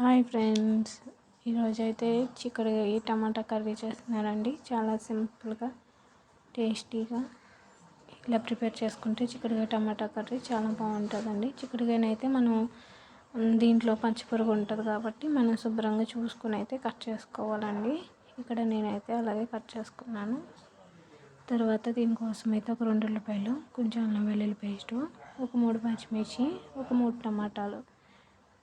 Hi friends. ఈరోజైతే చిక్కుడుకాయ టమాటా curry చేస్తున్నారండి. చాలా సింపుల్గా టేస్టీగా ఇలా ప్రిపేర్ చేసుకుంటే చిక్కుడుకాయ టమాటా కర్రీ చాలా బాగుంటుందండి. చిక్కుడుకాయని మనం దీంట్లో పచ్చిపురుగు ఉంటుంది కాబట్టి మనం శుభ్రంగా చూసుకుని అయితే కట్ చేసుకోవాలండి. ఇక్కడ నేనైతే అలాగే కట్ చేసుకున్నాను. తర్వాత దీనికోసం అయితే ఒక రెండు ఉల్లిపాయలు కొంచెం అల్లం వెల్లుల్లి పేస్టు ఒక మూడు పచ్చిమిర్చి ఒక మూడు టమాటాలు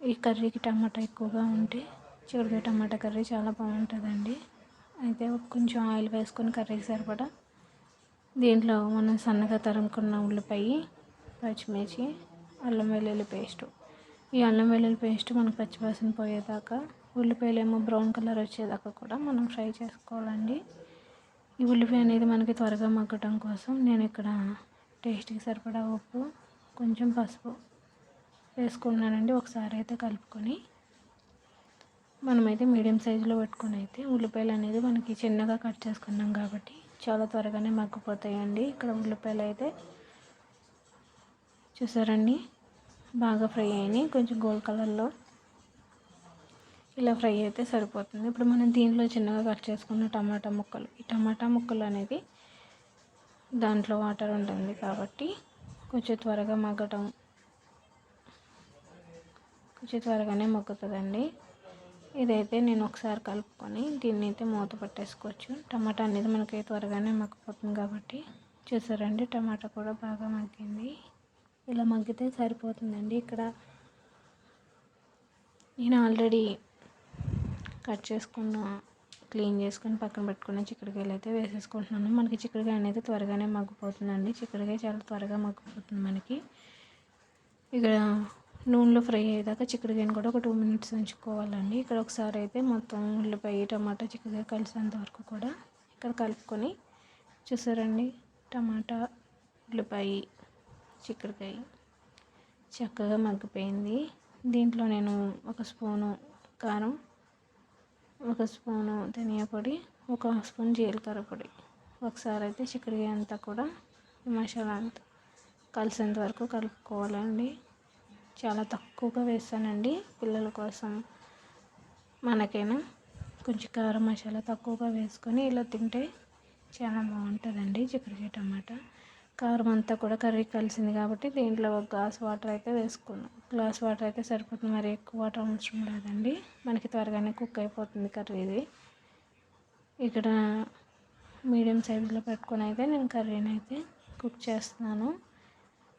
ఈ కర్రీకి టమాటా ఎక్కువగా ఉంటే చిక్కుడుకాయ టమాటా కర్రీ చాలా బాగుంటుందండి. అయితే కొంచెం ఆయిల్ వేసుకొని కర్రీకి సరిపడా దీంట్లో మనం సన్నగా తరుముకున్న ఉల్లిపాయ పచ్చిమిర్చి అల్లం వెల్లుల్లి పేస్ట్. ఈ అల్లం వెల్లుల్లి పేస్ట్ మనకు పచ్చివాసన పోయేదాకా ఉల్లిపాయలు ఏమో బ్రౌన్ కలర్ వచ్చేదాకా కూడా మనం ఫ్రై చేసుకోవాలండి. ఈ ఉల్లిపాయ అనేది మనకి త్వరగా మగ్గటం కోసం నేను ఇక్కడ టేస్ట్కి సరిపడా ఉప్పు కొంచెం పసుపు వేసుకున్నానండి. ఒకసారి అయితే కలుపుకొని మనమైతే మీడియం సైజులో పెట్టుకొని అయితే ఉల్లిపాయలు అనేది మనకి చిన్నగా కట్ చేసుకున్నాం కాబట్టి చాలా త్వరగానే మగ్గిపోతాయండి. ఇక్కడ ఉల్లిపాయలు అయితే చూసారండి? బాగా ఫ్రై అయినాయి. కొంచెం గోల్డ్ కలర్లో ఇలా ఫ్రై అయితే సరిపోతుంది. ఇప్పుడు మనం దీంట్లో చిన్నగా కట్ చేసుకున్న టమాటా ముక్కలు. ఈ టమాటా ముక్కలు అనేది దాంట్లో వాటర్ ఉంటుంది కాబట్టి కొంచెం త్వరగా మగ్గటం కొంచెం త్వరగానే మొక్కుతుందండి ఇదైతే నేను ఒకసారి కలుపుకొని దీన్ని అయితే మూత పట్టేసుకోవచ్చు. టమాటా అనేది మనకి త్వరగానే మగ్గిపోతుంది కాబట్టి. చూసారండి టమాటా కూడా బాగా మగ్గింది. ఇలా మగ్గితే సరిపోతుందండి. ఇక్కడ నేను ఆల్రెడీ కట్ చేసుకున్న క్లీన్ చేసుకొని పక్కన పెట్టుకున్న చిక్కుడుకాయలు అయితే వేసేసుకుంటున్నాను. మనకి చిక్కుడుకాయ అనేది త్వరగానే మగ్గిపోతుందండి. చిక్కుడుకాయ చాలా త్వరగా మగ్గిపోతుంది మనకి. ఇక్కడ నూనెలో ఫ్రై అయ్యేదాకా చిక్కుడుకాయని కూడా ఒక టూ మినిట్స్ ఉంచుకోవాలండి. ఇక్కడ ఒకసారి అయితే మొత్తం ఉల్లిపాయ టమాటా చిక్కుడుకాయ కలిసేంత వరకు కూడా ఇక్కడ కలుపుకొని చూసారండి. టమాటా ఉల్లిపాయ చిక్కుడుకాయ చక్కగా మగ్గిపోయింది. దీంట్లో నేను ఒక స్పూను కారం ఒక స్పూను ధనియా పొడి ఒక స్పూన్ జీలకర్ర పొడి. ఒకసారి అయితే చిక్కుడుకాయ అంతా కూడా మసాలా అంతా కలిసేంత వరకు కలుపుకోవాలండి. చాలా తక్కువగా వేసానండి పిల్లల కోసం. మనకైనా కొంచెం కారం మసాలా తక్కువగా వేసుకొని ఇలా తింటే చాలా బాగుంటుందండి చిక్కుడుకాయ టమాటా. కారం అంతా కూడా కర్రీ కలిసింది కాబట్టి దీంట్లో ఒక గ్లాస్ వాటర్ అయితే వేసుకున్నాం. గ్లాస్ వాటర్ అయితే సరిపోతుంది. మరి ఎక్కువ వాటర్ అవసరం లేదండి. మనకి త్వరగానే కుక్ అయిపోతుంది కర్రీ ఇది ఇక్కడ మీడియం సైజులో పెట్టుకొని అయితే నేను కర్రీని అయితే కుక్ చేస్తున్నాను.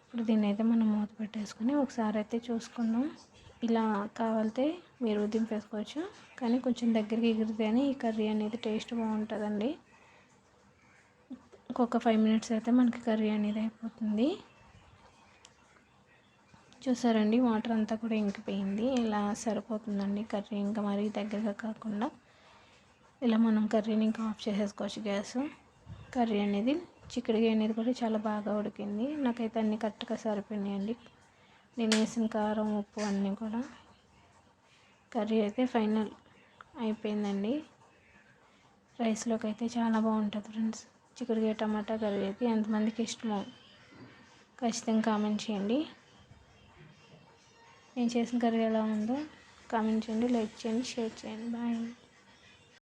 ఇప్పుడు దీన్ని అయితే మనం మూత పెట్టేసుకొని ఒకసారి అయితే చూసుకుందాం. ఇలా కావాలితే మీరు దింపేసుకోవచ్చు. కానీ కొంచెం దగ్గరికి ఎగిరితేనే ఈ కర్రీ అనేది టేస్ట్ బాగుంటుందండి. ఇంకొక ఫైవ్ మినిట్స్ అయితే మనకి కర్రీ అనేది అయిపోతుంది. చూసారండి వాటర్ అంతా కూడా ఇంకిపోయింది. ఇలా సరిపోతుందండి కర్రీ. ఇంకా మరీ దగ్గరగా కాకుండా ఇలా మనం కర్రీని ఇంకా ఆఫ్ చేసేసుకోవచ్చు గ్యాస్. కర్రీ అనేది చిక్కుడుకాయ అనేది కూడా చాలా బాగా ఉడికింది. నాకైతే అన్నీ కరెక్ట్గా సరిపోయినాయండి. నేను వేసిన కారం ఉప్పు అన్నీ కూడా కర్రీ అయితే ఫైనల్ అయిపోయిందండి. రైస్లోకి అయితే చాలా బాగుంటుంది ఫ్రెండ్స్. చిక్కుడుకాయ టమాటా కర్రీ అయితే ఎంతమందికి ఇష్టమో ఖచ్చితంగా కామెంట్ చేయండి. నేను చేసిన కర్రీ ఎలా ఉందో కామెంట్ చేయండి లైక్ చేయండి షేర్ చేయండి. బాయ్.